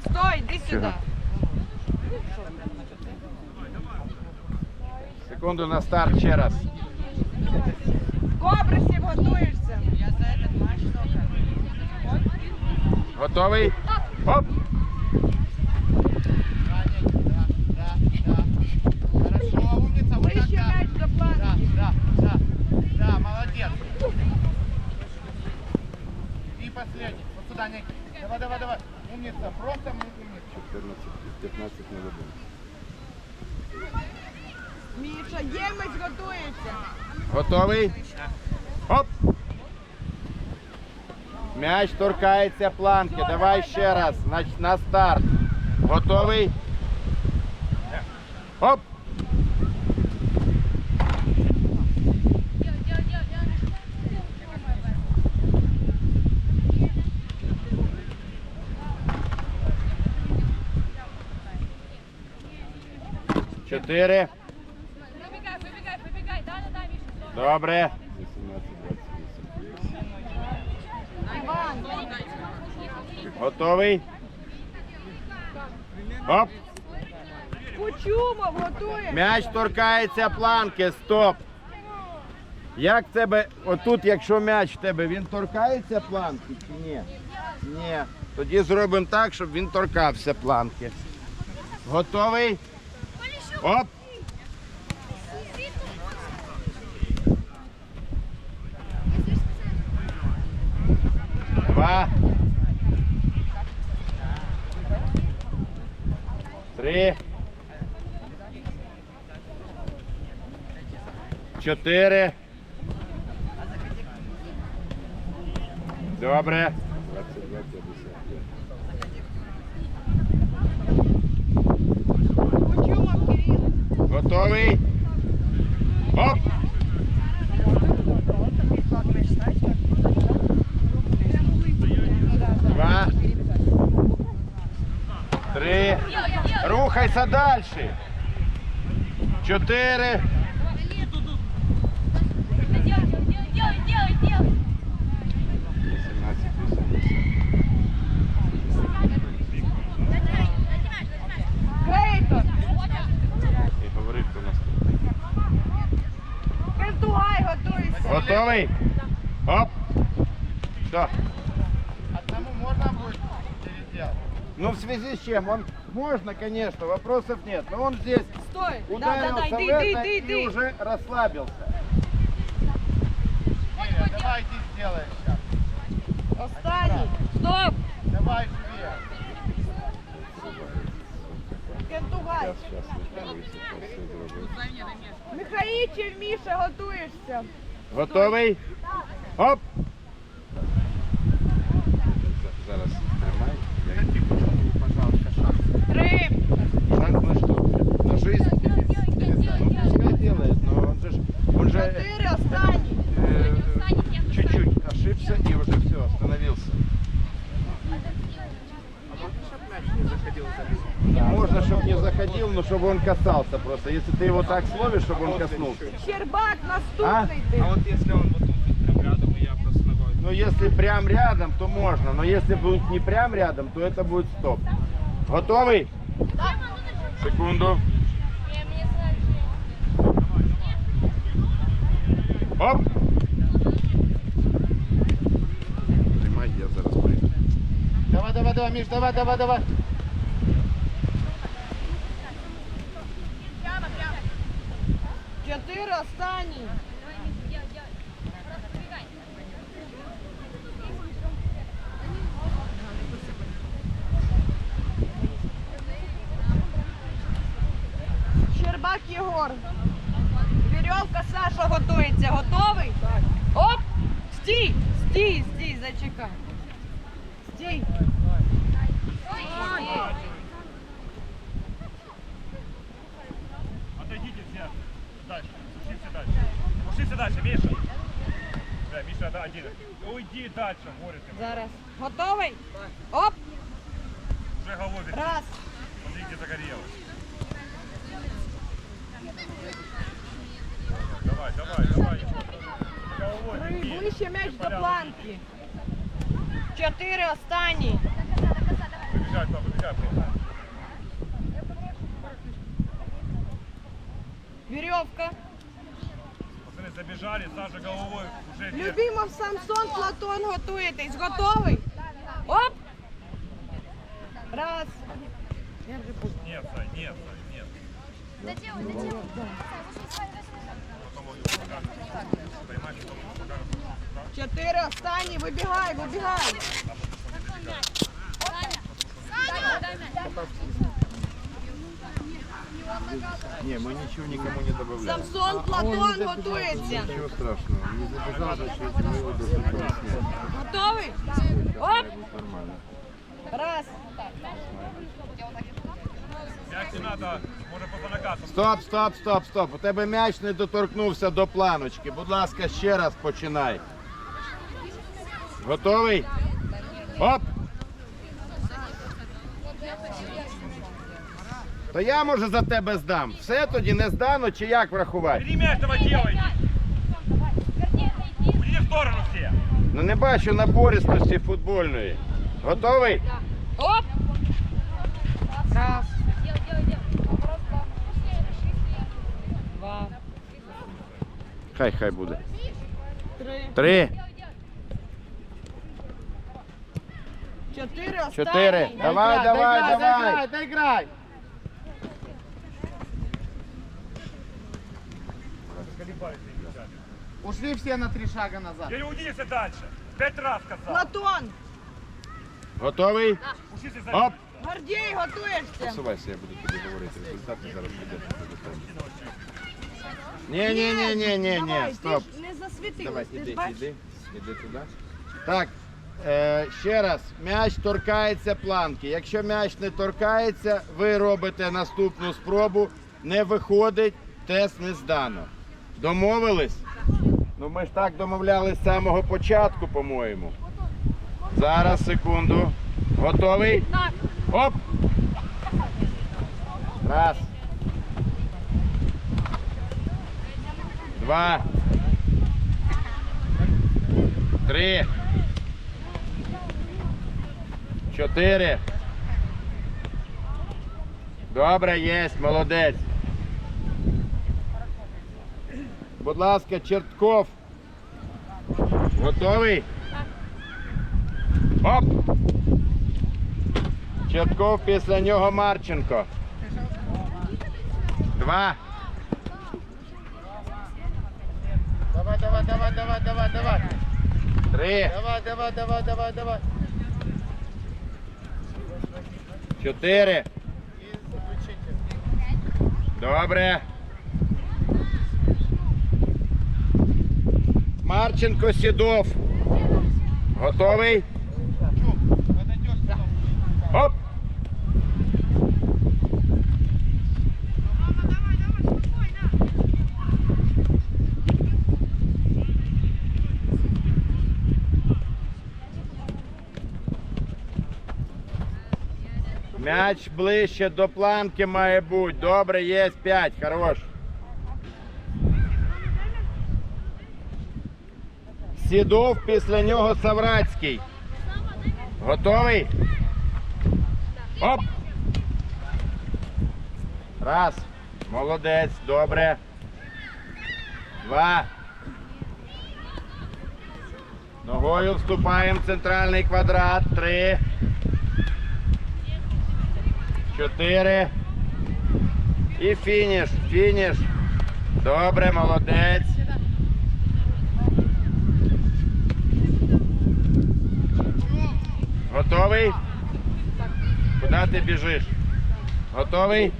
Стой, стой, іди сюди. Секунду на старт ще раз. Кобрисів готуєшся. Я за этот матч Готовий? Оп! Хорошо, умница, вот так, Вище да. м'яч до Да, планки. да, да, да, молодец. И последний, вот сюда, Ник. Давай, давай, давай. Умница, просто м- умница. 15 на Міша, ємець готується. Готовий? Оп! М'яч торкається планки. Давай ще раз. На, на старт. Готовий? Оп! Чотири. Вибігай, вибігай, вибігай, да, да, да, Міша. Добре. Іван, Готовий? Оп! Кучумов готує. М'яч торкається планки. Стоп. Як в тебе, отут, якщо м'яч в тебе, він торкається планки чи ні? Ні. Тоді зробимо так, щоб він торкався планки. Готовий? Оп! Два. Три. Чотири. Добре. Кентугай готується. Готовий? связи с чем? Он можно, конечно, вопросов нет. Но он здесь Стой. Да, да, ударился да, в йди, это йди, и йди. уже расслабился. Киря, давай ты сделаешь сейчас. Останній. Стоп. Давай живее. Кентугай. Михаїчів, Міша, готуєшся. Готовий? Оп! Если ты его так словишь, чтобы он коснулся. Щербак, наступний ти. А вот если он вот тут вот прям рядом, и я просто ногой. Но если прям рядом, то можно. Но если будет не прям рядом, то это будет стоп. Готовый? Секунду. Оп! Тримай, я зараз прийду. Давай, давай, давай, Миш, давай, давай, давай. Чотири. Останній. Щербак Єгор. Вірьовка Саша готується. Готовий? Так. Оп! Стій! Стій, стій, зачекай. Стій. Отойдите Двигайся далі, Міша. Все, Міша, да, йди. Уйди далі, говорю ти. Зараз. Готовий? Оп! Вже голові. Раз. Смотрите, загорело. Давай, давай, давай. Голові, Три, йди. ближче м'яч до планки. Чотири останні. Вибігай, там, вибігай. просто. Веревка. Пацаны забежали, Саша головой уже вверх. Любимов Самсон, Платон, готуєтесь. Готовий? Оп! Раз. Я вже пу- Нет, Сань, нет, Сань, нет. Доделай, доделай. Сань, вышли, Сань, вышли. Потом он его покажет. Поймать, потом его покажет. Да? Чотири останні. Вибігай, вибігай. Саня! Не, мы ничего никому не добавляем. Самсон, Платон готується. Ничего страшного. Не забежал, значит, мы его должны снять. Готовий? Оп! Будет нормально. Раз. Мяч не надо, можно позанагаться. Стоп, стоп, стоп, стоп. У тебе м'яч не доторкнувся до планочки. Будь ласка, ще раз починай. Готовий? Оп! То я може за тебе здам. Все тоді не здано чи як врахувати? Мяч давай делай. Иди в сторону все. Ну не бачу напористості футбольної. Готовий? Оп! Раз. Два. Хай хай буде. Три. Три, Чотири чотири. Давай, давай, давай. Доиграй, доиграй. Колебались эти Ушли все на три шага назад. Переудись дальше. Пять раз сказал. Платон. Готовий? За Оп! Гордій, готуєшся. Посувайся, я буду тобі говорити. Результати зараз піде. Ні, ні, ні, ні, ні, ні, стоп. Ти ж не засвітилась, Давай, ти ж іди, бачиш? іди, іди туди. Так, е, ще раз, м'яч торкається планки. Якщо м'яч не торкається, ви робите наступну спробу, не виходить, тест не здано. Домовились? Ну ми ж так домовлялись з самого початку, по-моєму. Зараз, секунду. Готовий? Оп! Раз. Два. Три. Чотири. Добре, єсть, молодець. Будь ласка, Чертков. Готовий? Оп! Чертков після нього Марченко. Два. Давай, давай, давай, давай, давай, давай. Три. Давай, давай, давай, давай, давай. Чотири. И заключите. Добре. Марченко Сідов. Готовий? Подойдешь потом. Оп! М'яч ближче до планки має бути. Добре, є 5. Хорош. Сідов після нього Саврацький. Готовий? Оп! Раз. Молодець, добре. Два. Ногою вступаємо в центральний квадрат. Три. Чотири. І фініш. Фініш. Добре, молодець. Готовий? Куди ти біжиш? Готовий?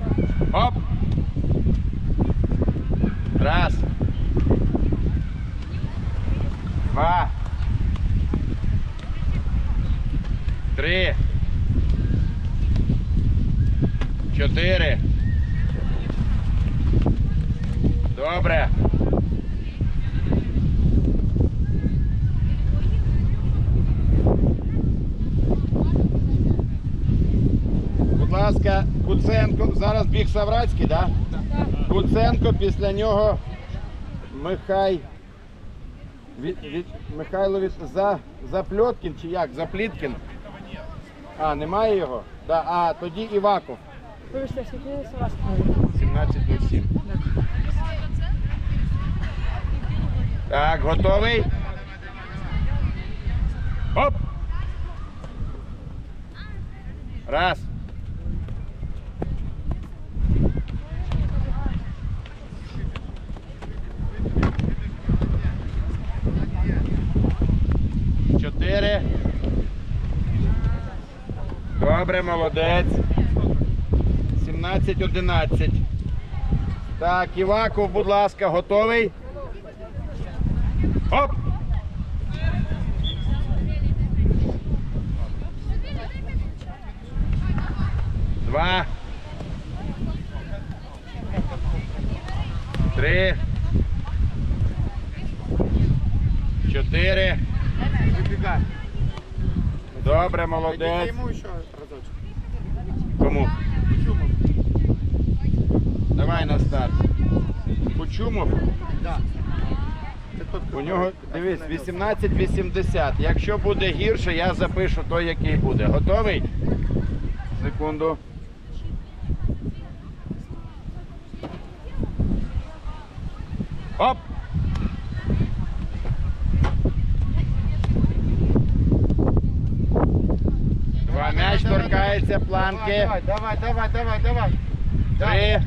Оп! Раз. Два. Три. Чотири. Добре. Будь Куценко. Зараз біг Саврацький, так? Да? Куценко, після нього Михай. Від, від, Михайло від, за, Запльоткін чи як? Запліткін? А, немає його? Да. А, тоді Іваков. Вибачте, скільки 17.07. Так, готовий? Оп! Раз. Чотири. Добре, молодець. 17-11. Так, Іваков, будь ласка, готовий? Оп! Два. Три. Чотири. Добре, молодець. Кому? Давай на старт. Кучумов. Да. У нього, дивись, остановился. 18-80. Якщо буде гірше, я запишу той, який буде. Готовий? Секунду. Оп! Два м'яч Давай, планки. Давай, давай, давай, давай, давай.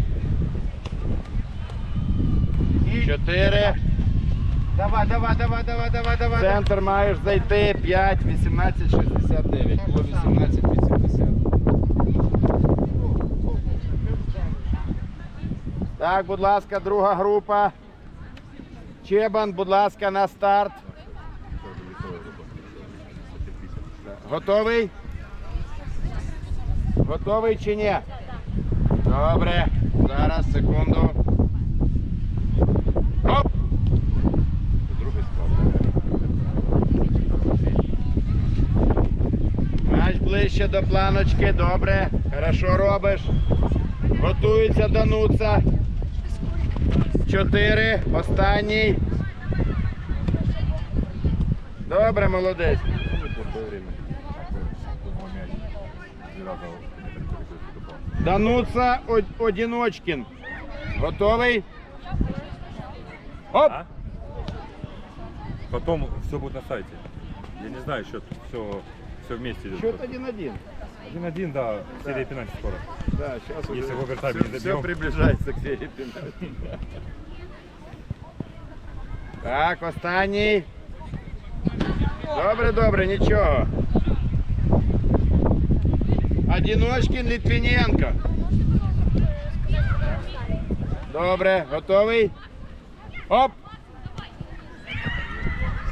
Три, чотири. Давай, давай, давай, давай, давай, давай. Центр маєш зайти 5, 18, 69. Було 18, 80. Так, будь ласка, друга група. Чебан, будь ласка, на старт. Готовий? Готовий чи ні? Добре. Зараз, секунду. Оп! Мяч ближче до планочки, добре. Хорошо робиш. Готується Дануца. Чотири. Останній. Добре, молодець. Дануца Од- Одиночкин. Готовий? Оп! А? Потом все будет на сайте. Я не знаю, счет все, все вместе идет. Счет 1-1. 1-1, да, серия пенальти скоро. Да, сейчас Если уже овертайме все, не все добьем. приближается к серии пенальти. Так, останній. Добре, добре, нічого. Одиночкин Літвіненко. Добре, готовий? Оп!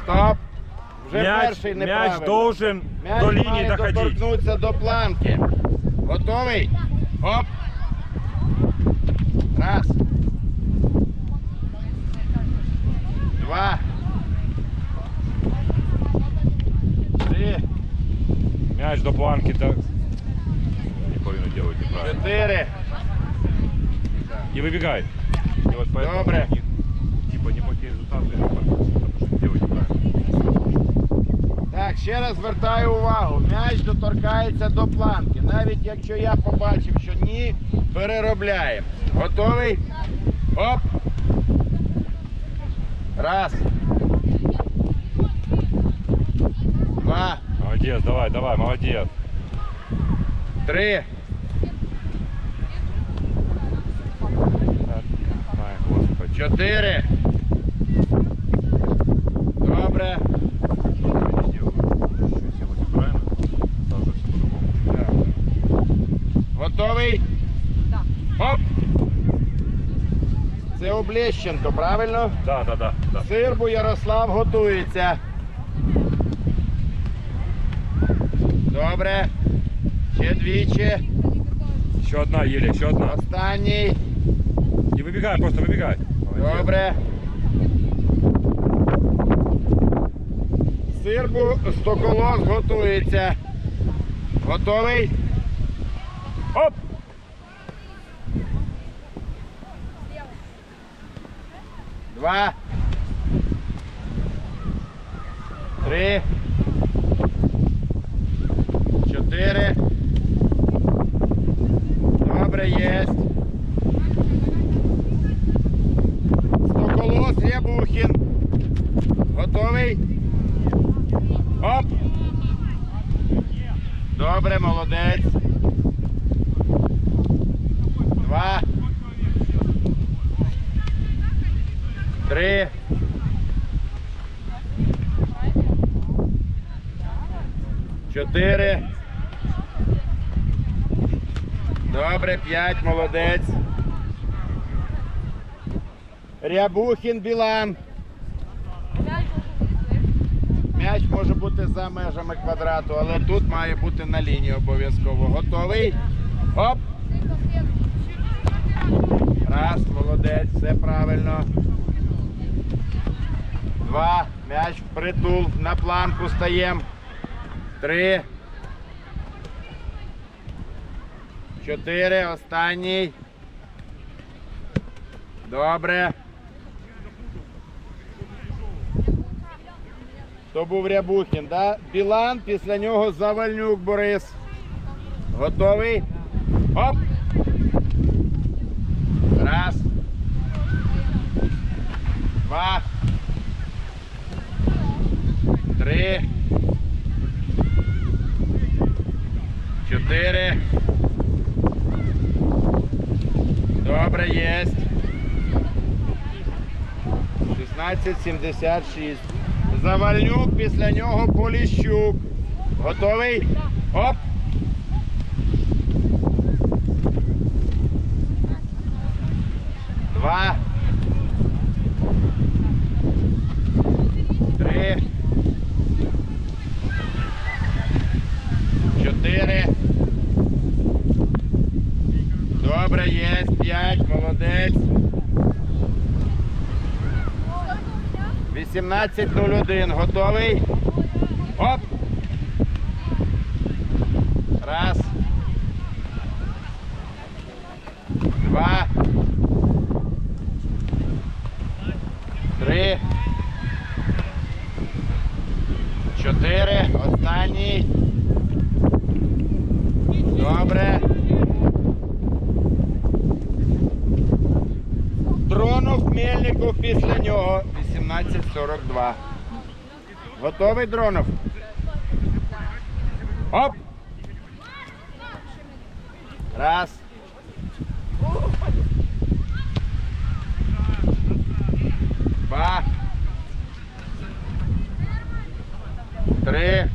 Стоп! Вже Мяч, перший мяч неправильно. должен М'яч до линии має доходить. доторкнутися до планки. Готовий? Оп. Раз. Два. Три. Мяч до планки, Чотири. И выбегай. И вот поэтому Добре. у них, типа неплохие результаты, потому что делать неправильно. Так, ще раз звертаю увагу. М'яч доторкається до планки. Навіть якщо я побачив, що ні, переробляємо. Готовий? Оп. Раз. Два. Молодец, давай, давай, молодец. Три. Чотири. Добре. Готовий? Оп. Це Облещенко, правильно? Да, да, да. Сирбу Ярослав готується. Добре. Ще двічі. Еще одна, еле, еще одна. Останній. Не выбегай, просто выбегай. Добре. Сирбу стоколос готується. Готовий? Оп! Два. Три. Чотири. Молодець. Два. Три. Чотири. Добре, п'ять, молодець. Рябухін Білан. М'яч може бути за межами квадрату, але тут має бути на лінії обов'язково. Готовий? Оп! Раз, молодець, все правильно. Два. М'яч в притул. На планку стаємо. Три. Чотири. Останній. Добре. То був Рябухін, да? Білан, після нього Завальнюк Борис. Готовий? Оп! Раз. Два. Три. Чотири. Добре, єсть. 1676. Завальнюк, після нього Поліщук. Готовий? Оп! Два. Три. Чотири. Добре, є. П'ять. Молодець. 18.01. Готовий? Оп! Раз. Два. Три. Чотири. Останній. Добре. Дронов Мельников після нього 18.42. Готовий Дронов? Оп! Раз. Два. Три.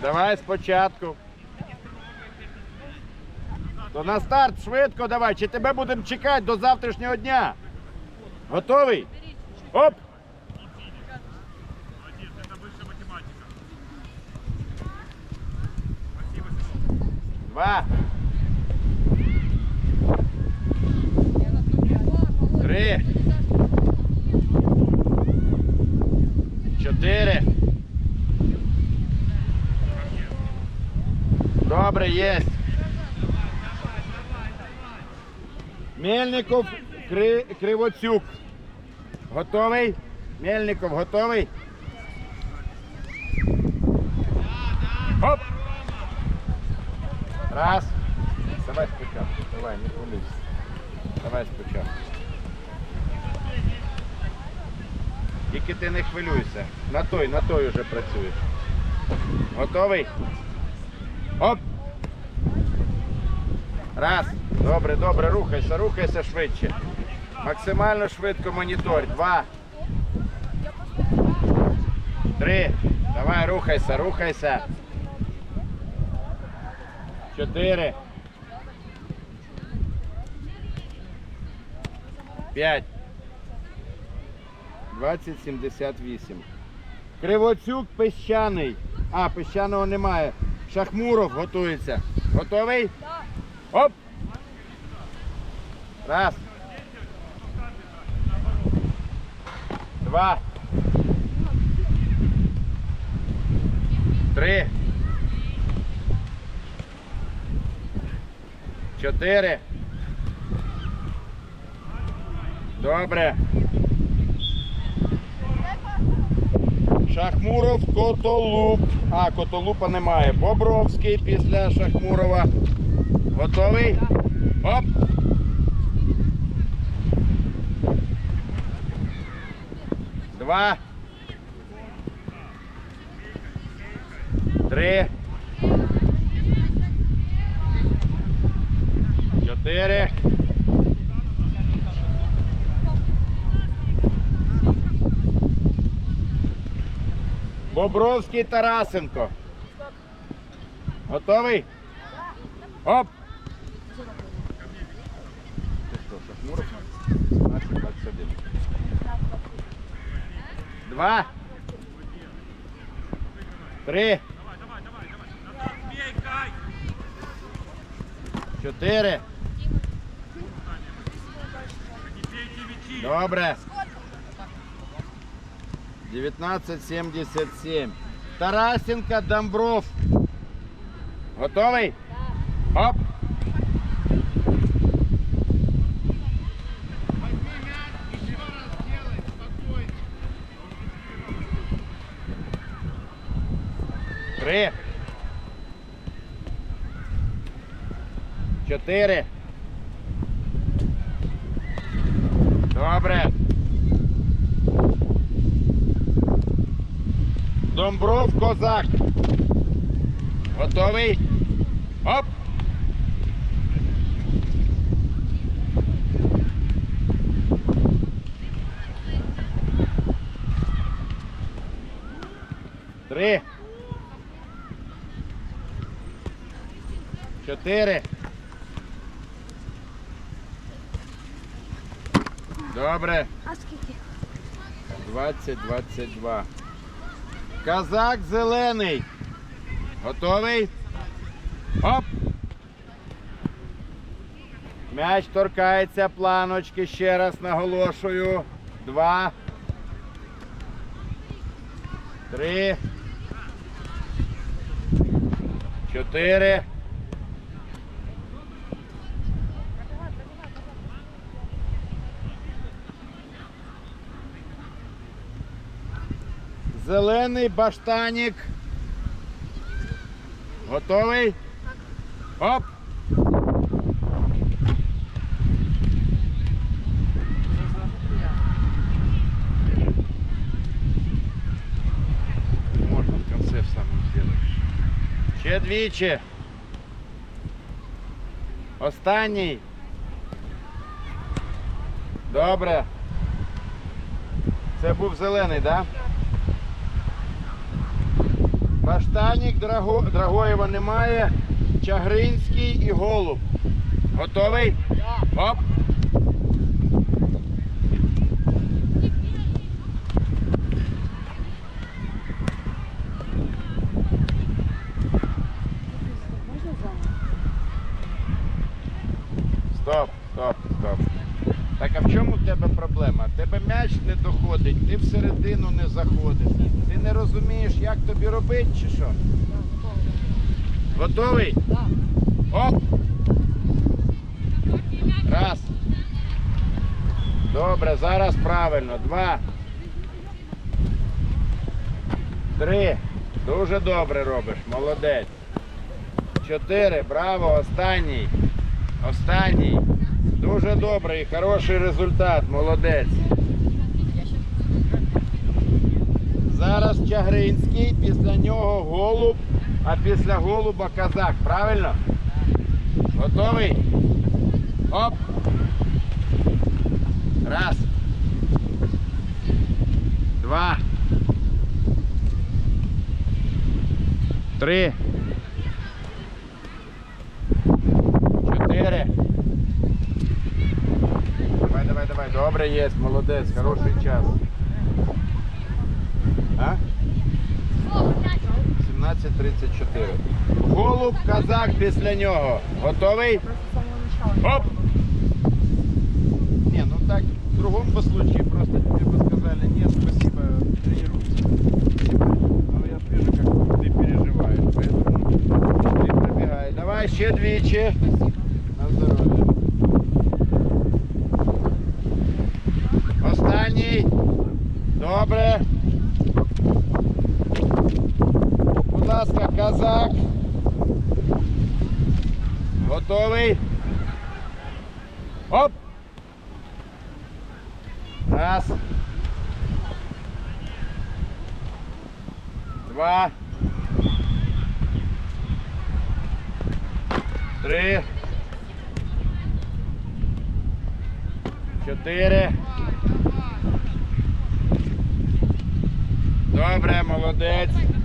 Давай спочатку. То на старт швидко давай, чи тебе будемо чекати до завтрашнього дня. Готовий? Оп! Два. Три. Чотири. Добре, є. Мельников Кри... Кривоцюк. Готовий? Мельников готовий? Оп! Раз. Давай спочатку. Давай, не хвилюйся. Давай спочатку. Тільки ти не хвилюйся. На той, на той уже працюєш. Готовий? Оп! Раз. Добре, добре, рухайся, рухайся швидше. Максимально швидко монітор. Два. Три. Давай, рухайся, рухайся. Чотири. П'ять. 2078. Кривоцюк песчаний. А, песчаного немає. Шахмуров готується. Готовий? Оп! Раз. Два. Три. Чотири. Добре. Шахмуров Котолуп. А, Котолупа немає. Бобровський після Шахмурова. Готовий? Оп! Два. Три. Чотири. Бобровський Тарасенко. Готовий? Оп! Ти що, Шахмуров? 17, 21. Два. Три. Бей, Кай! Чотири. Не бейте мячи! Добре. 1977. Тарасенко Домбров. Готовий? Оп. Возьми мяч, еще раз делай, спокойно. Три. Чотири. Добре. Домбров козак. Готовий? Оп! Три. Чотири. Добре. А скільки? 20, 22. Казак зелений. Готовий? Оп! М'яч торкається планочки, ще раз наголошую. Два. Три. Чотири. Зелений баштанік. Готовий? Оп! Можно в конце в самом. Ще двічі. Останній. Добре. Це був зелений, так? Да? Баштанік, Драго, Драгоєва немає. Чагринський і Голуб. Готовий? Оп. Стоп, стоп, стоп. Так а в чому в тебе проблема? Тебе м'яч не доходить, ти всередину не заходиш. Ти не розумієш, як тобі робити чи що? Готовий? Оп! Раз. Добре, зараз правильно. Два. Три. Дуже добре робиш. Молодець. Чотири. Браво. Останній. Останній. Дуже добрий, хороший результат. Молодець. Зараз Чагринський, після нього голуб, а після голуба казак. Правильно? Готовий? Оп. Раз. Два. Три. Чотири. Давай, давай, давай. Добре є, молодець, хороший час. А? 17.34. Голуб, казак після нього. Готовий? Оп! Не, ну так, в другом бы случае просто тебе бы сказали, нет, спасибо, тренируйся. Но я вижу, как ты переживаешь, поэтому ты пробегай. Давай, ще двічі. Готовий? Оп! Раз. Два. Три. Чотири. Добре, молодець.